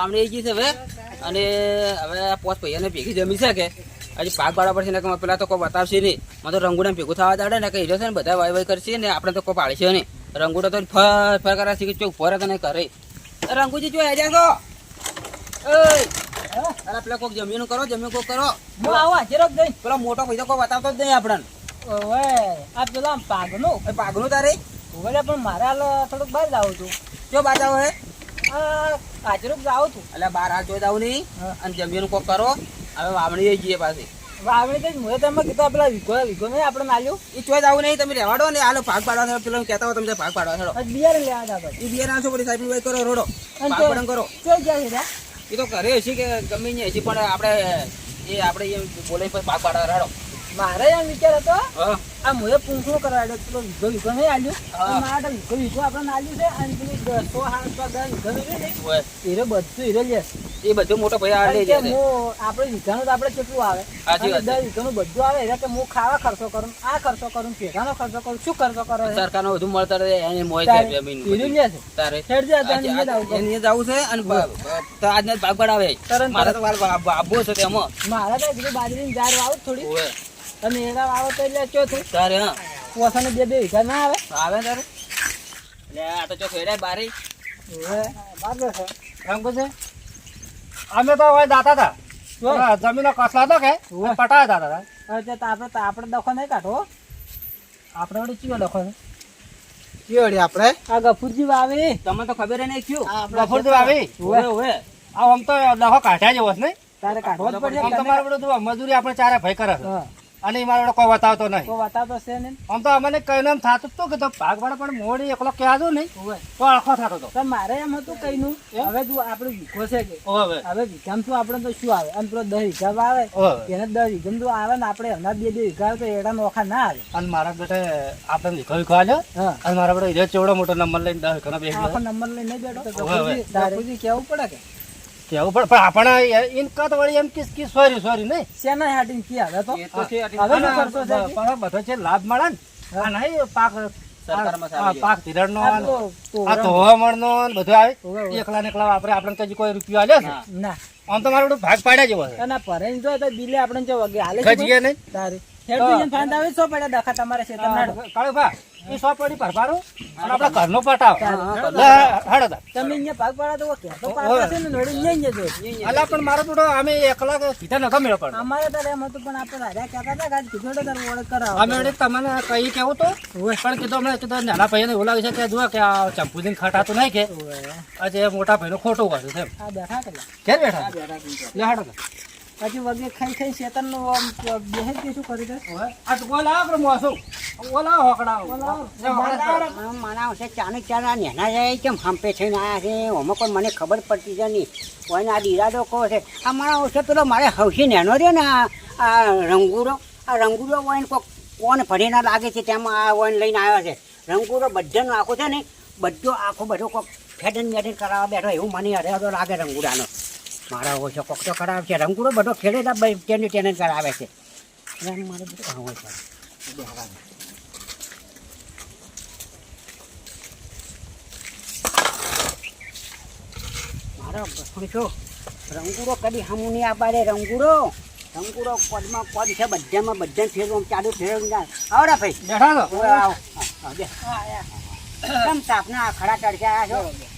વાવણી આવી ગઈ છે હવે. અને હવે પોચ પૈયાને ભેગી જમી છે કે. હજી પાક પાડવા પડશે ને પેલા તો કોઈ બતાવશે નહીં. મને તો રંગુડા ભેગું થવા દાડે ને કઈ છે ને બધા વાય વાય કરશે ને આપણે તો કોઈ પાડશે નહીં. રંગુડા તો ફર ફર કરા શીખી ચોક ફરે કરે. એ રંગુજી જો હેજા તો અરે પેલા કોક જમીન કરો જમીન કોક કરો. હું આવો હાજર જ નહીં. પેલો મોટો પૈસા કોઈ બતાવતો જ નહીં આપણને. ઓવે આ પેલા પાગનું પાગનું તારે? ઓવે પણ મારે થોડુંક બહાર જાવું છું જો બાજાવો હે. આ હાજર જાઉં છું. એટલે બાર હાથ જોઈ દઉં નહીં. અને જમીન કોક કરો. હવે વાવણી જઈએ પાછી. વાવણી તો મેં તમે કીધું પેલા વિગો વિગો નહીં આપણે માલ્યું એ ચોઈ આવું નહીં. તમે રહેવાડો ને. હાલો ભાગ પાડવા પેલો કહેતા હોય તમે ભાગ પાડવા થયો આજ લેવા હતા એ બિયાર આવશો પડી સાહેબ ભાઈ કરો રોડો. ભાગ કરો. ચોઈ ગયા છે એ તો ઘરે હશે કે ગમે ને હશે પણ આપણે એ આપણે એમ બોલે પછી ભાગ પાડવા રડો મારે એમ વિચાર હતો હા. આ મુએ પૂંછડું કરાવ્યો પેલો નહીં આલ્યો. મારા વિગો વિગો આપણે નાલ્યું છે. અને પેલી સો સાત બધા ને હોય. હીરો બધું હીરો લે. એ બધું મોટો ભાઈ આ હું આપણે વીઘાનું તો આપણે કેટલું આવે? સાચી વાત છે. બધું આવે એટલે કે હું ખાવા ખર્ચો કરું આ ખર્ચો કરું ભેગાનો ખર્ચો કરું શું ખર્ચો કરો સરકાર સરકારનો વધુ મળતા રહે એને મોય છે જમીન હીરું લે છે? તારે. હેડ જા કરું. એને જવું છે અને તો આજને ભાગ પડાવે. મારા તો વાર આબો છે તેમાં મારા તો બાજરીની ઝાડ વાવું થોડી. અને એના વાવો તો એટલે ચોથું તારે હા. પોસાને બે બે વીઘા ના આવે? આવે તારે? એટલે આ તો ચો ખેડાય બારી. હવે છે. રંગુ છે અમે તો હવે દાતા હતા. જમીનો કસલા તો કે. પટાયા દાતા હતા. આપણે તો આપણે દખો નહીં કાઢો આપણે વળી ચિયો દખો છે. કેવડી આપણે આ ગફુરજી વાવે. તમને તો ખબર નહીં થયું. ગફુરજી આવી ઓવે ઓવે આ આમ તો દહો કાઢ્યા જેવો છે નહીં. તારે કાઢવો જ પડશે આમ બધું મજૂરી આપણે ચારે ભાઈ કરે છે. અને મારે કોઈ બતાવતો નહીં. તો બતાવતો છે ને આમ તો અમને કઈ એમ થતું તો કે તો ભાગવાળા પણ મોડી એકલો કહેતો નહીં. તો આખો થતો હતો તો મારે એમ હતું કઈનું હવે તું આપણે વીઘો છે કે. હવે હવે વીઘામાં શું આપણે તો શું આવે? અને પેલો દસ વીઘા આવે એને દસ વીઘામાં તો આવે ને આપણે હમણાં બે બે વીઘા તો એડા નોખા ના આવે. અને મારા બેટે આપણે લીખો લીખો આલ્યો. અને મારા બેટે ચોડો મોટો નંબર લઈને દસ ઘણા બે નંબર લઈને બેઠો. કેવું પડે કે? કેવું? પણ પણ આપણે ઇન કત વળી એમ કિસ કિસ સોરી સોરી નહીં. શેના હાટીન કી આવે તો એ તો છે હવે નો કરતો છે પણ બધો છે લાભ મળે ને આ નહીં પાક પાક ધિરાણ નો આ તો આ તોરણ. ધોવામણ નો બધું આવે. હોવે, હોવે. એકલા ને એકલા વાપરે આપણે કઈ કોઈ રૂપિયો આલ્યો છે? ના. ના. આમ તો મારો ભાગ પાડ્યા જેવો છે. અને પરેન જો તો બિલે આપણે જો વગે હાલે ખજ ગયા નહીં. તારી. હેડ તો ફાંદ આવે સો પડ્યા દખા તમારે છે કાળુ ભા એ સો પડી ભરપારું? અને આપણે ઘરનો પટાવ. હા, લે, હેડો તાર. તમે અહીંયા ભાગ પાડા તો કે તો ને નડી અહીંયા જ અલા પણ મારો થોડો અમે એકલા કીધા નતો મેળો પણ અમારે તો એમ હતું પણ આપણે રાજા કહેતા હતા આજ કીધું તો તારું ઓળખ કરાવો. અમે વળી તમને કઈ કેવું તો? પણ કીધું અમે કીધું નાના ભાઈને એવું લાગે છે કે જુઓ કે આ ચંપુદીન ખટાતું નહીં કે. આજે મોટા ભાઈનું ખોટું કર્યું છે બેઠા કેટલા ઘેર બેઠા. લે હેડો પછી વગે ખાઈ ખાઈ શેતનનું બેહે કે શું કરી દે આ તો આપણે મોસું. બોલ હોકડા આવો. મારા છે ચાને ચાના નેના જાય કેમ હંપે થઈને આવ્યા છે. ઓમાં પણ મને ખબર પડતી છે નહીં. કોઈને આ ઈરાદો કહો છે. આ મારા ઓછો પેલો મારે હવસી નેનો રહ્યો ને આ રંગુરો. આ રંગુરો વોઈન કોક કોણ ભરીને લાગે છે તેમાં આ વોઈન લઈને આવ્યો છે. રંગુરો બધાનો આખો છે ને બધો આખો બધો કોક ફેડન મેડન કરાવવા બેઠો એવું મને અરે લાગે રંગુડાનો મારા ઓછો કોક તો કરાવે છે. રંગુડો બધો ખેડે તા ભાઈ તેને તેને કરાવે છે. એટલે મારે બધું હોય છે. મારો પૂછો રંગુડો કદી હમું નહીં આપાડે રંગુડો. રંગુડો પદમાં પદ છે બધામાં બધા ફેરવું ચાલુ ફેરવું ને ભાઈ. બેઠા છો? આવો. કેમ તાપના આ ખડા તડકે આવ્યા છો છે. આવો આવો છો?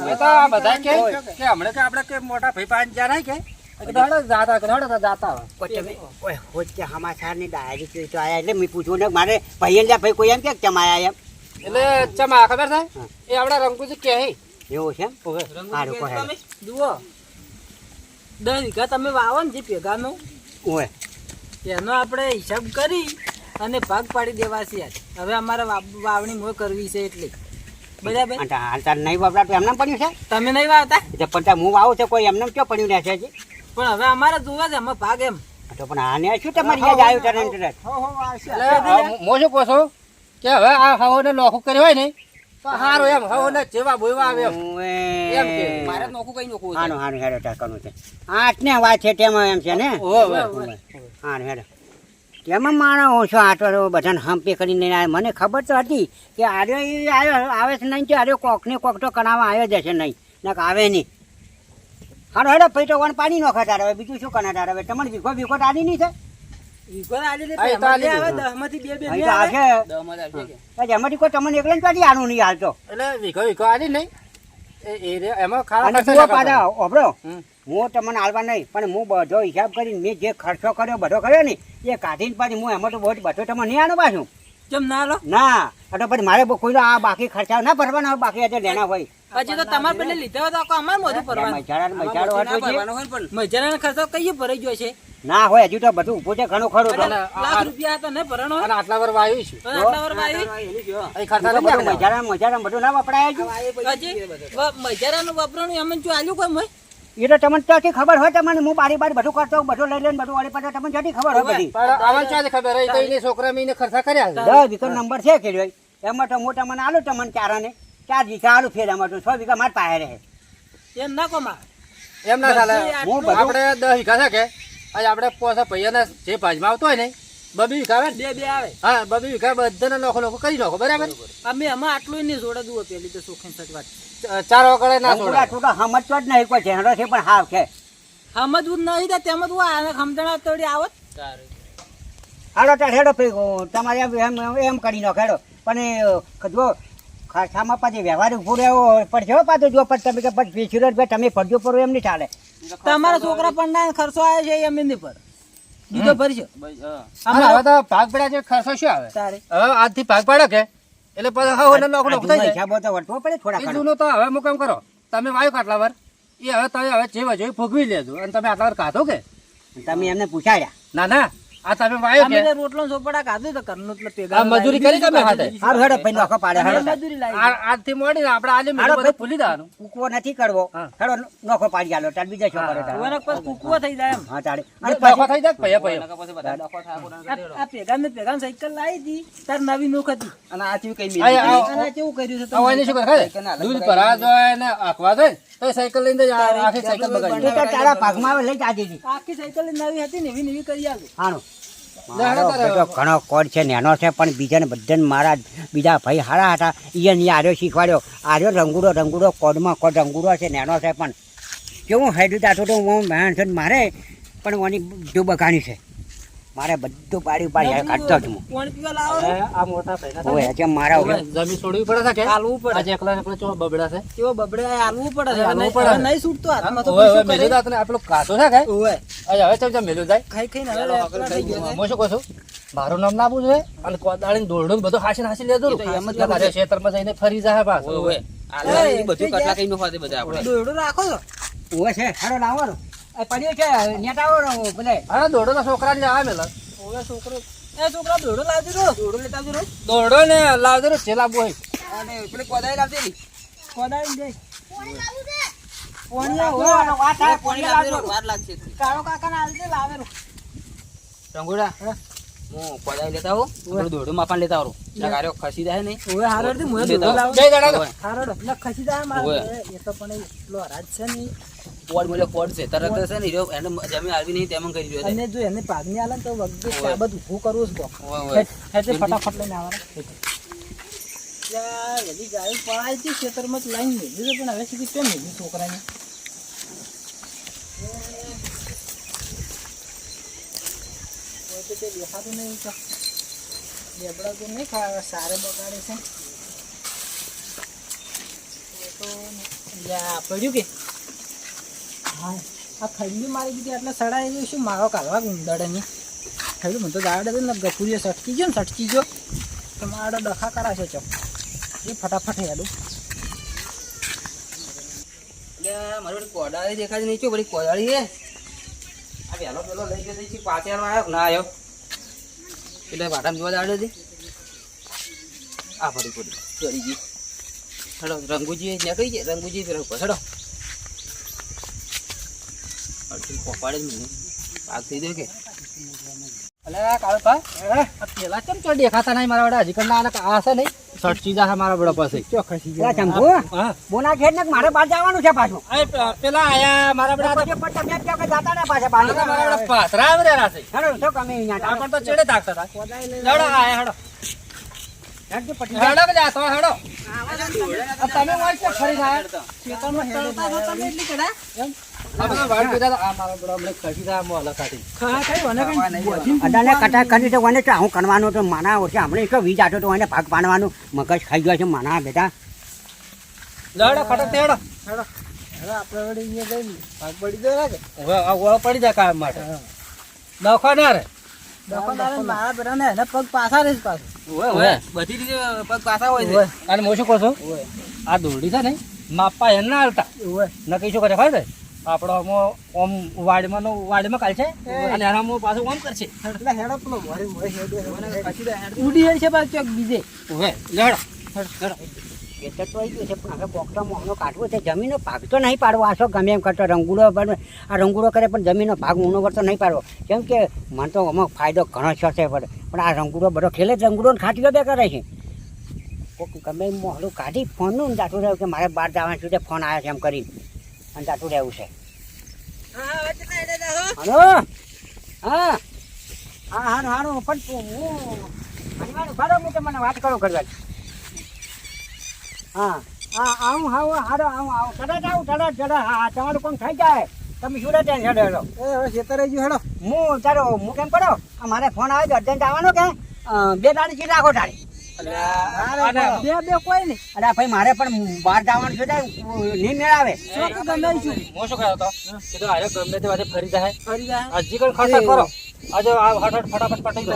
મેં. તો આ બધા કે ઓય. કે હમણાં કે આપણે કે મોટા ભાઈ પાંચ જ્યાં નહીં કે એ કીધું હેડો જાતા કે હેડો તો જાતા હોય. કોઈ તમે ઓય હોચ્ચે સમાચારની ડાયરી જોઈ તો આયા એટલે મેં પૂછ્યું ને મારે ભાઈ ભાઈ કોઈ એમ કે કેમ આયા એમ. એટલે ચમા ખબર થાય એ આપડા રંગુજી કે એવું છે એમ? સારું કહે. જુઓ. દસ વીઘા તમે વાવો ને જે ભેગાનો. હોય એનો આપણે હિસાબ કરી અને ભાગ પાડી દેવા છે હવે અમારે વાવણી મોય કરવી છે એટલે. બરાબર? હાલ તાર નહીં વાપરાતું એમને પડ્યું છે? તમે નહીં વાવતા? પણ હું વાવું છે કોઈ એમને ક્યાં પડ્યું રહેશે હજી? પણ હવે અમારે જોવા છે અમે ભાગ એમ. તો પણ આને શું તમારી યાદ આવ્યું તરત ને તરત? એટલે આ હું શું કહું છું? કે હવે આ હવાને નોખું કર્યો હોય ને સારું એમ હવોને જેવા બોયવા આવે એમ. કે મારે નોખું કઈ નોખું હાનો હાનું હેડો ટાકાનું છે. આઠ ને વાત છે તેમાં એમ છે ને. હાનું હેડો. તેમાં માણસ ઓછો આટો બધાને હંપે કરીને મને ખબર તો હતી કે આર્યો એ આવ્યો આવે છે નહીં કે આર્યો કોકને કોક તો કરાવવા આવ્યો જ હશે નહીં. ના આવે નહીં. હારો હેડો પૈટો પાણી નો તારે હવે. બીજું શું કના હવે? તમારે ભીખો ભીખો તારી નહીં છે? તે હા, એટલે તમને એટલે હાલવા નહીં પણ હું બધો હિસાબ કરીને મેં જે ખર્ચો કર્યો બધો કર્યો ને એ કાઢીને પાછી હું એમાં તો બહુ બધો તમે નહીં આનું પાછું. કેમ ના ના આ પછી મારે કોઈ આ બાકી ખર્ચા ના ભરવાના બાકી આજે લેના હોય. પછી તો તમારે પેલે લીધા હોય તો આખું અમારે મોઢું ના પણ મજાના ખર્ચો કઈ ભરાઈ ગયો છે? ના હોય હજુ તો બધું ઊભો છે ઘણો ખરો તો. લાખ રૂપિયા તો નહીં ભરણો અને આટલા વર વાયુ છે. આટલા વર વાયુ? એની જો. અહીં બધું ના વપરાય હજુ. હજી વ- મજારાનું વાપરવાનું એમ જો આલ્યું કોઈ મય? એ તો તમને ત્યાંથી ખબર હોય તમને હું બારી બારી બધું કરતો બધું લઈ લઈને બધું વાળી પાછળ તમને ત્યાંથી ખબર હોય બધી. આમાં ક્યાંથી ખબર હોય? તો એને છોકરા મેં ખર્ચા કર્યા. દસ વીઘા નંબર છે કે એમાં તો મોટા મને આલું તમને ચારાને. ચાર વીઘા આલુ ફેર એમાં છ વીઘા માર પાસે રહે. એમ ના કોમા. એમ ના ચાલે. હું આપણે દસ વીઘા છે કે? આજે આપણે પોસા પૈયાના જે ભાજમાં આવતો હોય ને બબી વીઘા આવે બે બે આવે. હા બબી વીઘા બધાને નોખો નોખો કરી નાખો બરાબર? અમે એમાં આટલું નહીં જોડે દુઓ પેલી તો સુખી સચ વાત. ચાર વગડે ના જોડે તો સમજતો જ નહીં કોઈ ચહેરો છે પણ હાવ છે. સમજવું નહીં થાય તેમ જ હું આને સમજણા તોડી આવત. હાડો ત્યાં હેડો પી તમારે એમ એમ કરી નાખો હેડો. પણ એ જો ખર્ચામાં પછી વ્યવહાર ઉભું રહેવો પડશે પાછું જો પછી તમે કે પછી વીસ રૂપિયા તમે પડજો પડો એમ નહીં ચાલે. તમારા છોકરા પણ ના ખર્ચો આવે છે એમ નહીં પર? બીજો હા. અને હવે તો ભાગ પડ્યા છે ખર્ચો શું આવે? તારે. હવે આજથી ભાગ પડે કે? એટલે પછી હવે એને નોખો નોખો થઈ જાય. તો વટવો પડે થોડા જૂનો તો હવે હું કરો. તમે વાયો કાટલા વાર એ હવે તમે હવે જે વજુ ભોગવી લેજો. અને તમે આટલા વાર કાઢો કે? તમે એમને પૂછાડ્યા. ના ના. આ તમે વાયો કે? તો રોટલો ચોપડા ખાધું તો ઘરનું એટલે ભેગા આ મજૂરી કરી તમે હાથે? હારું હેડો પછી નોખો પાડે અમે મજૂરી લાવી આ- આજથી મોડી ને આપણે આજે હાલો બધું ભૂલી જવાનું. કૂકવો નથી કરવો. હા. નોખો પાડી આલો તાર બીજા શું કરે તાર? ઓને પછી કૂકવો થઈ જાય એમ. હા તારે. અને ડખો થઈ જાય કે પૈયા પૈયા પછી બધા ડખો થાય, આ ને સાયકલ લાવી હતી તાર નવી નોખ હતી. અને આ ચીવ કઈ મિલી અને આ કેવું કર્યું છે આ વાયને શું કરે ખબર? સાયકલને અલગ દૂધ ભરા જાય ને આંકવા જાય? તો એ સાયકલ લઈને જ આખી સાયકલ બગાડી. તો તારા ભાગમાં આવે લઈ જાતી હતી આખી સાયકલ નવી હતી ને એવી ને કરી આલું. બેટો ઘણો કોડ છે નેનો છે પણ બીજાને બધાને મારા બીજા ભાઈ હારા હતા. એને આર્યો શીખવાડ્યો. આર્યો રંગુડો રંગુડો કોડમાં કોડ રંગુડો છે નેનો છે પણ કેવું હેડું દાતો તો હું મહેનત છે ને મારે પણ ઓની જો બગાડ્યું છે. મારે બધું પાડી પાડી કાઢતો જ હું. કોણ પીવા લાવો? આ મોટા ભાઈના ઓય આજે મારા હવે જમી છોડવી પડે છે કે? આલવું પડે. આજે એકલા એકલા ચો બબડા છે? કેવો બબડે આલવું પડે છે. આલવું પડે. નહીં છૂટતો હાથમાં તો કરે? મેલ્યું દાંત ને આપણું કાતો છે કે? ઓય અરે હવે ચમ ચમ મેલો જાય? ખાઈ ખાઈને હવે એકલા થઈ ગયો છે. શું કહો છું? મારું નામ ના આપવું જોઈએ અને કોદાળી દોરડું બધું હાસી હાસી તો એમ જ કરે તારે ખેતરમાં જઈને ફરી જાય પાછું. ઓય, ઓય. આ બધું કટલા કઈ નો ખાતે બધા આપણે. દોરડું રાખો છો? ઓય છે હારો લાવવાનો પડ્યો છે નેટાવો પેલે હા દોરડો ના છોકરા ને મેલા છોકરો. એ છોકરા દોરડો લાવજો રો દોરડો લેતા આવજો રો ને લાવજો જે લાવવું હોય અને પેલી કોદાળી લાવજે. ની. કોદાળી જઈ. પોણી ઓવે. વાત પાણી લાવજો. વાર લાગશે કાળો કાકા ના લાવે રો રંગોડા હું. કોદાળી લેતા આવું. થોડું દોરડું માપન લેતા આવું ખસી જાય નહીં. ઓવે હારો થી મુએ લેતા દોરડો જય દાડા હારો ન ખસી જાય મારે. એ તો પણ એટલો હરાજ છે ને. છે. તરત છે ને એને જમીન આવી નહીં તેમ કરી રહ્યો છે. અને જો એને આલે ને તો વગર સાબત ઓય. હેતે ફટાફટ લઈને આવવાના. યાર પડાઈ ખેતરમાં જ લાઈન પણ હવે સુધી કેમ મેળવી છોકરાને? દેખાતું નહીં તો. લેબડા તો નહીં ખાવા સારે બગાડે છે. હા, આ ખંડી મારી દીધી એટલે સડાઈ શું મારો કાઢવા ગુંદડે ની થયું મને તો દાડે તો ને ગફુરીએ સટકી ગયો ને, સટકી ગયો. તો મારો ડખા કરાશે ચો. એ ફટાફટ હેડું. એટલે મારી કોડાળી દેખાતી નહીં ચો બધી કોદાળી હે. આ પેલો લઈ ગયો છે આવ્યો ના આવ્યો એટલે વાટામાં જોવા દાડે હતી આ ફરી પડી ચડી ગઈ હેડો રંગુજી કઈ છે, રંગુજી ફેર હેડો. અડધી પોપાડે જ મને. પાક થઈ ગયો કે? અલે કાળપા પેલા કેમ ચો દેખાતા નહીં મારા વાળા હજી કરના, આ છે નહીં? સટકી જા મારા બડા પાસે ચોક્કસી પેલા જાય. ચંપુ હા બોના ઘેર ને મારે બહાર જવાનું છે પાછું પેલા આયા મારા બડા તો પણ તમે એમ કે જાતા ને પાછા બહાર. મારા બડા પાથરા આવી રહ્યા છે હેડો, શું કમે અહીંયા આ પણ તો ચેડે તાકતા હતા કોદાળી આયા હેડો. હેડો કે જાતો હેડો તમે વળ ખરી જાય. ખેતરમાં હેડો તમે એટલી કડા? એમ? હું. કરવાનું તો માના ઓછે. હમણાં એક વીજ આટો તો એને ભાગ પાડવાનું. મગજ ખાઈ ગયો છે માના બેટા. હેડો ખટક હેડો હેડો. હવે આપણે વળી અહીંયા જઈને ભાગ પડી જાય કામ માટે. દખો ના રે દફાદારે મારા બધાને એના પગ પાછા રહેશે પાછું. ઓય, ઓય. બધી પગ પાછા હોય છે. અને હું શું કહું છું? આ દોરડી છે ને માપા એને ના હાલતા. નક્કી શું કરે ખબર છે? આપણો આમાં ઓમ વાડમાં નો વાડીમાં કાઢશે અને એનામાં પાછું ઓમ કરશે. એટલે હેડો પેલો મોરે મોય હેડે હેડે. ઉડી હેડ છે પાછું બીજે. હવે લેડો એટલે તો આવી ગયો છે પણ હવે મોહનો કાઢવો છે. જમીનનો ભાગ તો નહીં પાડવો. આશો ગમે એમ કરતો રંગુડો પણ આ રંગુડો કરે પણ જમીનનો ભાગ ઊંડો કરતો નહીં પાડવો. કેમ કે મને તો અમુક ફાયદો ઘણો છે છે પણ આ રંગુડો બધો ખેલે જ રંગુડો ખાટીઓ બે કરે છે. ગમે એમ મોહલું કાઢી ફોનનું જાતું રહ્યું કે મારે બહાર જવાનું છે ફોન આવ્યો છે એમ કરી અને જાતું રહેવું છે. હાલો? હા. હા હારું હારું પણ હું હનુમાન ઊભા હું તમને વાત કરું કરવા હા. હા આવું આવું હારો આવું આવું. તરત આવું તરત તરત હા તમારું કોમ થઈ જાય? તમે શું ટેન્શન લેલો એ હવે ખેતરે ગયું હેડો. હું ચાલો હું કેમ કરો? મારે ફોન આવે છે અર્જન્ટ આવવાનો કે? બે દાડી સીટ રાખો તારી. બે બે કોઈ નહીં અરે ભાઈ મારે પણ બહાર જવાનું છે નહીં મેળ આવે ચોક ગમે છું હું શું કહેતો હતો કીધું આરે ગમે તે વાતે ફરી જાય ફરી જાય હજી કઈ ખર્ચા કરો આજે આ હઠ ફટાફટ પટાઈ દો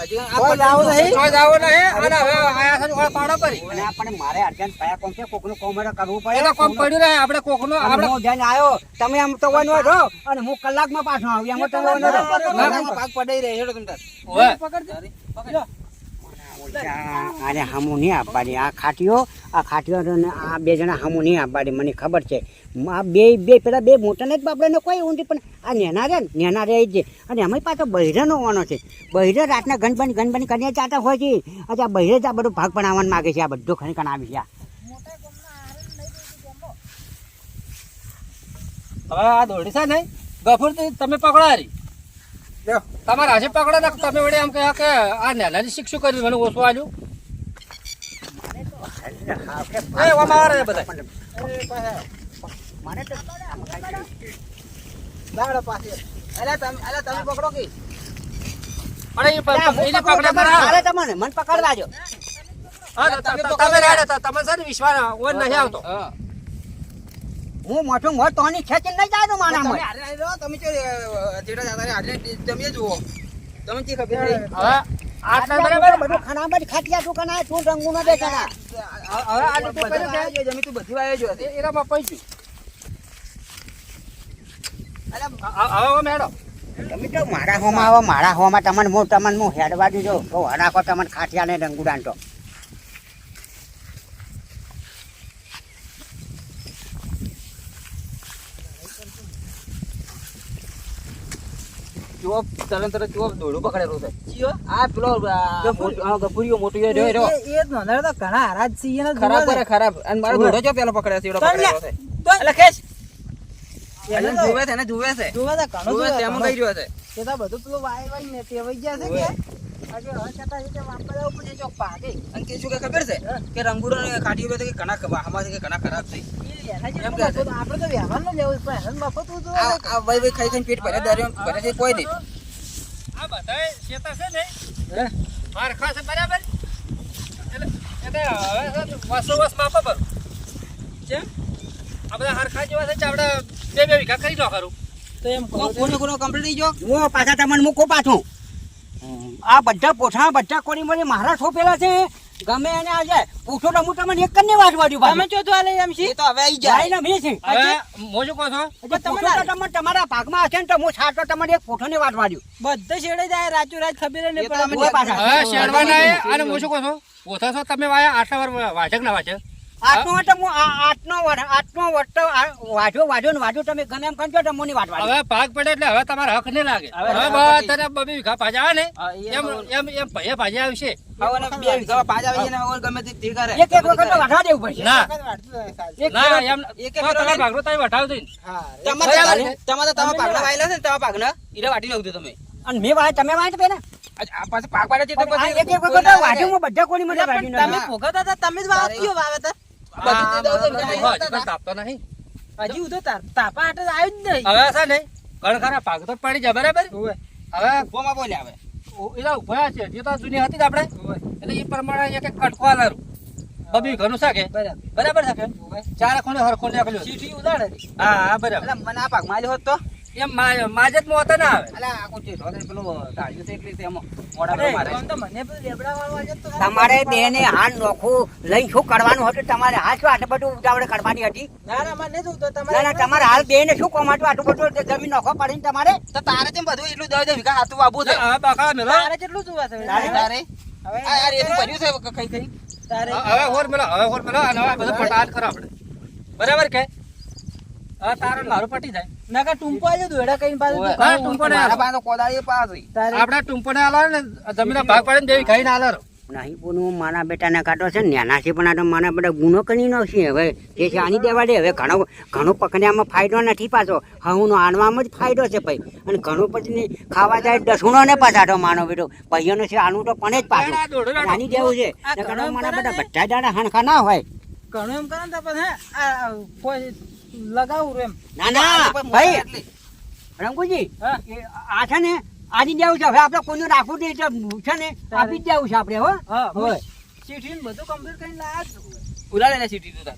હજી આ કોઈ નહીં કોઈ જાવો નહીં અને હવે આયા છે ઓળા પાડો કરી અને આપણે મારે અર્જન્ટ કયા કોમ છે કોકનું કોમ કરવું પડે કોમ પડ્યું રહે આપણે કોકનો આપણે હું જઈને આવ્યો તમે આમ તો વનો રહો અને હું કલાકમાં પાછો આવ્યો એમાં તમે વનો રહો ના, પાક પડાઈ રહે હેડો તમ તાર. પકડ આને હામું નહીં આપવાની. આ ખાટીઓ આ ખાટીઓ અને આ બે જણા હામું નહીં આપવાની, મને ખબર છે. આ બે બે, પેલા બે મોટાને જ બાપડાને કોઈ ઊંધી પણ આ નેના રે નેના રે જ છે. અને અમે પાછો બહિરાનો હોવાનો છે. બહેરે રાતના ગણબની ગણબની કરીને જાતા હોય છે. આજે આ બહિરે જ આ બધું ભાગ પણ આવવાનું માગે છે, આ બધું ખરી કણ આવી છે. હવે આ દોડી સા નહીં ગફુર તમે પકડો લ્યો. તમારે હજી પકડો ને તમે વળી એમ કહ્યા કે આ નેલાની શિક્ષું કર્યું મને ઓછું આલ્યું. એ ઓમાં બધા. મને તો દાડો પાસે અલા તમે અલા તમે પકડો કે? અને એ પકડે તમને મને હા, તો- તો- તમે રાડે તમે છે વિશ્વાસ ઓન નહીં આવતો. હા. હું મોટું મોટ તોની ખેંચીને નહીં જાય તમે મારા હારે હારે રહો, તમે ચો, જેડા જાતા હારે તમે જુઓ. તમે ચી ખબર? હવે આટલા બરાબર બધું ખાના ખાટિયા તું કના તું રંગુ ન દેખાના હવે આ બધા કર્યું કે? જમી તું બધી વાયો જો. એરા પૈસું અલા, હવે હવે મેડમ. તમે તો મારા હોમાં આવો મારા હોમાં તમને હું તમને હું હેડવા દીધો તો હરાખો તમને ખાટિયા ને રંગુડાન તો. જુઓ તરત તરત જુઓ દોડું પકડેલું છે. આ પેલો આ, મોટો- એ રહ્યો, એ જ નોંધાયો તો ઘણા હરાજ છે એને ખરાબ કરે ખરાબ. અને મારો. દોડો જો પેલો પકડ્યો છે એડો પકડેલો છે? એટલે ખેંચ. એને છે એને જુએ છે. જોવા તો ઘણું જુએ છે એમ કઈ રહ્યો છે? તે તો બધું પેલું વાય વાય ને ગયા છે તો વાપરવા ઉપર છે કે શું કે ખબર છે? કે રંગુડો ને કાઢી કે ઘણા છે કે ઘણા ખરાબ છે. આપણે તો વ્યવહારનું લેવું છે, પણ મફત હું આ આ ભાઈ ભાઈ ખાઈ ખાઈને પેટ ભરે દર્યો ભરે છે કોઈ નહીં. આ શેતા છે ને? મારખા છે બરાબર? એટલે એટલે હવે ને વસો વસ માપો પર. કેમ? આ બધા હરખા જેવા છે આપણે બે બે વીઘા કરી નો ખરું તો એમ કોનો કોનો કોનો કમ્પ્લીટ થઈ ગયો? હું પાછા તમને મૂકો પાછું. આ બધા પોઠા બધા કોની મને મારા છોપેલા છે. ગમે એને આજે પૂછો તો હું તમને એક જ વાત વાડ્યું તમે ચો તો આલે એમ છે તો હવે આવી જાય. ને મેં છે હવે મોજો શું છો? છું એટલે તો તમને તમારા ભાગમાં હશે ને તો હું છાટો તમને એક પોઠોની વાત વાડ્યું બધે છેડે જાય રાજુ રાત ખબર ને. હવે શેરવાના એ અને મોજો શું છો? પોથા છો તમે વાયા આટલા વાર વાચક ના વાચક વટો હું આ- આટલો વટ- આટલો વટો આ વાજો વાજો ને વાજો તમે ગમે એમ કરજો તો મોની વાટ હવે ભાગ પડે એટલે હવે તમારે હક નહીં લાગે. હવે હક બધાને વીઘા પાછા આવે ને એમ એમ એમ ભૈયા આવશે. તમે વટાવ દઈને. હા, તમારે બરાબર તો- છે. તમારે તો તમારા પાકના વાયેલા છે ને તમારા પાકના ઈરા વાટી નાખજો તમે. અને તમે વાય તો પેલા આજ આ પાછું પાક પાડે છે તો પણ આ પછી એક એક વખત તો વાજો હું બધા કોની મને એટલે વાઢી પણ તમે હતા તમે જ વાત કયો વાવેતર? તાપતો નહીં. હજી તાપા હાટે જ હવે તો જાય બરાબર? હવે ઉભોમાં બોલ્યા હવે. એના ઊભા છે જે તો જૂની હતી આપણે. એટલે એ પ્રમાણે એક કટકો આલારું બબી ઘણું શાકે બરાબર. બરાબર શાકે ચાર ખૂણે હરખો નીકળ્યો ચીઠી હા બરાબર. મને આ પાક માલ્યો હોત તો? એમ માજતમાં હોતા ના આવે. અલા આ કોઈ ચીઠો પેલો તાળીઓ છે એટલે તેમાં મોઢા મારે. તો મને પેલું લેબડા વાળવા જતો તમારે હાલ હાથ નોખું લઈ શું કરવાનું હતું? તમારે હાથ શું આટલું બધું ઉતાવળે કરવાની હતી? ના ના મને જ ઉધો ના ના તમારે હાલ શું કામ હતું? આટલું બધું જમીન નોખો પાડીને તમારે? તો તારે તેમ બધું એટલું દસ દસ વીઘા હાથું વાવવું છે. હવે બાકા મેલો. તારે કેટલું જોવા છે. તારે? તારે? હવે આ આ રેતું ભર્યું છે કઈ કઈ? તારે? હવે હોર મેલો હવે હોર મેલો અને હવે બધું પટાટ કરો આપણે. બરાબર કે? હવે તારું ને પટી જાય. નકા ટૂંપો આજો દોડા કઈ પાછું હા, ઘણું ને મારા પાસે કોદાળી. તારે ને જમીન ભાગ પાડીને દેવી ખાઈને આલારો નહીં બોલું મારા બેટાને કાઢો છે નાના છે પણ આ તો મારા બેટા ગુનો કરી નાખશે હવે. જે છે આની દેવા દે. હવે ઘણો ઘણો પકડ્યામાં ફાયદો નથી પાછો. હું આણવામાં જ ફાયદો છે ભાઈ. અને ઘણો પછી ખાવા જાય દસુણો ને પાછાડો માનો બેટો. ભાઈઓનો છે આનું તો પણ જ પાછું. આની દેવું છે. ઘણો મારા બેટા બધા દાડા હણખા ના હોય. ઘણું એમ કરે ને પછી કોઈ લગાવું એમ. ના ના. ભાઈ. રંગુજી આ છે ને આની દેવું છે. હવે આપણે કોઈનું રાખવું નહીં એટલે છે ને આપી જ દેવું છે આપણે હો. હા ચીઠી ને બધું કમ્પ્લીટ કરીને લાયા. ઉલાડે ને ચીઠી તો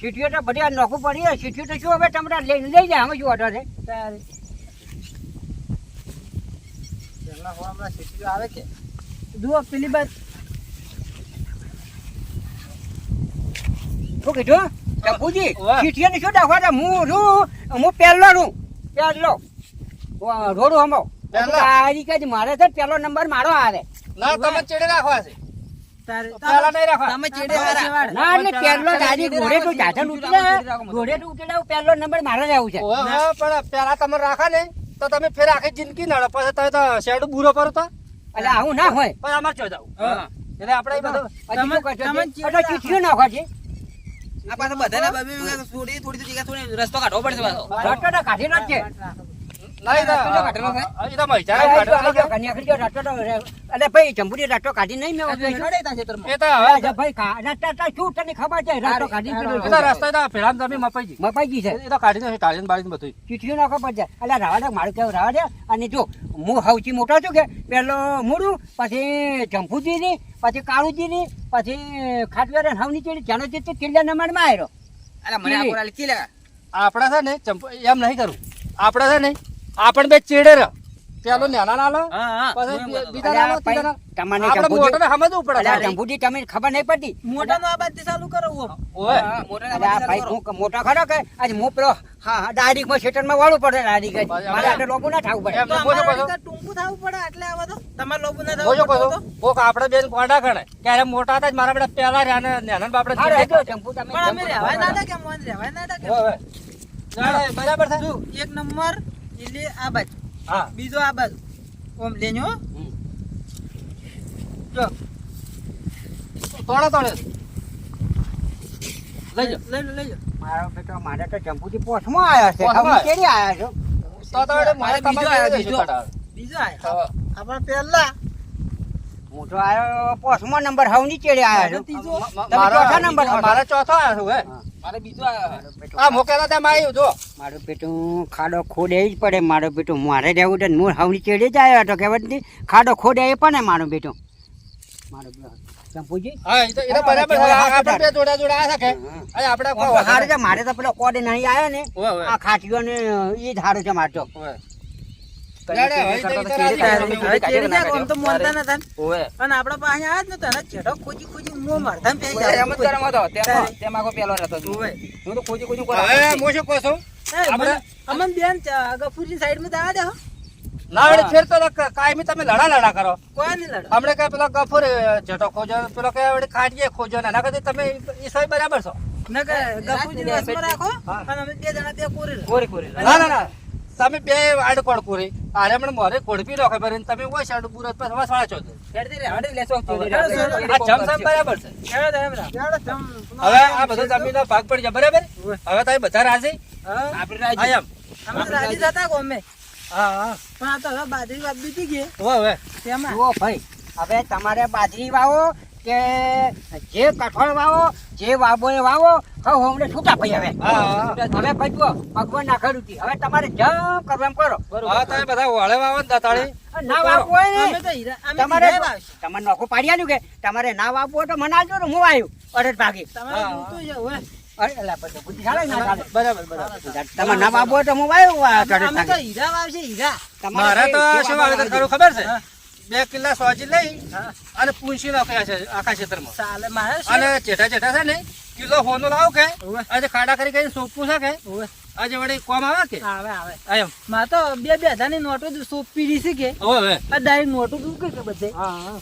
ચીઠીઓ તો બધી નોખું પડી ચીઠીઓ તો શું હવે તમારે લઈ લઈ જાય અમે શું ઓર્ડર છે? આવે છે જુઓ પેલી બાદ શું કીધું? ચંપુજી વાહ. ને શું દાખવા દે હું છું હું પહેલો છું. પહેલો. વા, હમો પહેલો? તારીખ મારે છે પહેલો નંબર મારો આવે ના તમે ચેડે રાખવા છે. તારે તમે તો તો તો ફેર આખી જિંદગી નડે. પછી તમે તો શેડ બુરો કરો તો? એટલે આવું ના હોય. અમારે ચો જાવ. એટલે બધું તમે- ચીઠીઓ નાખો છે. આ પાસે બધાને બબે વીઘા થોડી થોડી જગ્યા થોડી રસ્તો કાઢવો પડશે પાછો. રસ્તો કાઢી નહીં મેં ઊભી છું. નડે તાર ખેતરમાં. એ તો હવે અરે ભાઈ કા- રસ્તા તો શું તને ખબર છે? રસ્તો કાઢી એ પેલો તો રસ્તા તો પેલા તમે મપાઈ મપાઈજી છે. એ તો કાઢીને ટાળીને બાળીને બધું ચીઠીઓ નાખો પડશે એટલે રાવા દે મારું કેવું રાવા અને જો હું સૌથી મોટો છું કે પેલો મૂળું પછી જંફુજીની પછી કાળુજીની પછી ખાટવેર હવની ચીડી જાનો જે તે કિલ્લા નંબરમાં આવ્યો અલા મને આ કોરાલી કી લાગા? આપણે છે ને ચંપ એમ નહીં કરું. આપણે છે ને આપણે બે ચેડે રહ પેલો નાના ના લો. હા, હા. પછી હું. બીજા ના લો, તમને આપણે જંબુજી- સમજવું પડે અલ્યા. જંબુજી તમે ખબર નહીં પડતી? મોટાનો નો આબાદ ચાલુ કરો. હા, મોટા ભાઈ હું મોટા ખરો કે? આજે મો પેલો હા હા ડાયરીકમાં શેટરમાં વાળું પડે ડાયરીક જ. મારે આટલે લોબુ ના થાવું પડે. બોલો, અમારા ટૂંકું થવું પડે એટલે આવા તો. તમારે લોભ ના બોજો થવું પડતું તો. કોક આપણે બેન કોડા ગણે. ક્યારે મોટા હતા જ મારા બેટા પેલા રહ્યા ને નાના બાપડે હારું, જીવે. જંબુ તમે પણ અમે રહેવાય ના ખાવા કે મોન રહેવાય ના દે કે બરાબર છે. એક નંબર એટલે આ બાજુ હા. બીજો આ બાજુ. ઓમ લેજો હો. જો. તોડે તોડે. લઈ લઈ લો લઈ લો. મારા બેટો મારે તો જંબુથી પોસમાં આવ્યા છે. પોસમાં કેરી આવ્યા છો? તો તો મારે બીજો આવ્યો, બીજો. આયો. હા. ચેડે છો. ત્રીજો. તમે મારા- ચોથા નંબર મારા ચોથો આવ્યો છે, હે. મારે બીજો આ- આ મોકેલા જો મારું ખાડો ખોડે જ પડે. મારો રહેવું તો હું હવની ચેડે જ આવ્યો હતો. કહેવાય નથી ખાડો ખોડે એ પણ મારો બેટું. મારો બેટું હા એ તો એ બરાબર આપણે બે જોડા જોડા આ શકે અરે આપણે કોઈ છે. મારે તો પેલો કોડ નહીં આવ્યો ને. આ ખાટીઓ ને એ જ છે મારતો કાયમી તમે લડા લડા કરો. હમણે કઈ પેલો ગફુર જટો ખોજો પેલો કઈ ખાટીએ ખોજો ને એના કરતા તમે એ બરાબર છો. રાખો અને અમે બે જણા કોરી કોરી કોરી ના ના ના. તમે બે આડ કોડ પૂરી આરે મને મોરે કોડપી નો ખબર ને તમે ઓય શાડ બુરત પર વસવાળા છો તો. હેડતી રે. આ બરાબર છે એમ રાખ. હેડો તમ. હવે આ બધો જમીનનો ભાગ પડી જાય બરાબર હવે તમે બધા રાજી હા. આપણે રાજી. એમ અમે રાજી જતા અમે હા હા પણ આ તો હવે બાજરી વાત બીતી ગઈ હવે હવે તેમાં જુઓ ભાઈ હવે તમારે બાજરી વાવો કે જે કઠોળ વાવો જે વાવો એ વાવો હવે અમને છૂટા ભાઈ હવે. હવે ભાઈ જુઓ ભગવાન ના ખરું હવે તમારે જમ કરવું એમ કરો તમે બધા વાળે વાવો ને દાતાળી. ના વાવવું હોય ને. તો હીરા અમે તમારે તમારે નોખું પાડી આલ્યું કે? તમારે ના વાવવું હોય તો મને આવજો ને હું આવ્યું અરે ભાગી. તમારે ના ચાલે. બરાબર બરાબર. તમારે ના વાવવું હોય તો હું આવ્યું તમારે મારે તો શું ખબર છે. બે કિલ્લા સોજી લઈ હા. અને પૂંછી નાખે છે આખા ક્ષેત્રમાં? અને જેઠા જેઠા છે ને કિલો હોનો લાવો કે. આજે ખાડા કરી કરીને સોંપવું છે કે. આજે વળી કોમ આવે કે આવે આવે આયો એમ મારે તો બે બે હજારની નોટો જ સોંપી છે કે હવે ડાયરેક્ટ નોટો જ કે બધે હા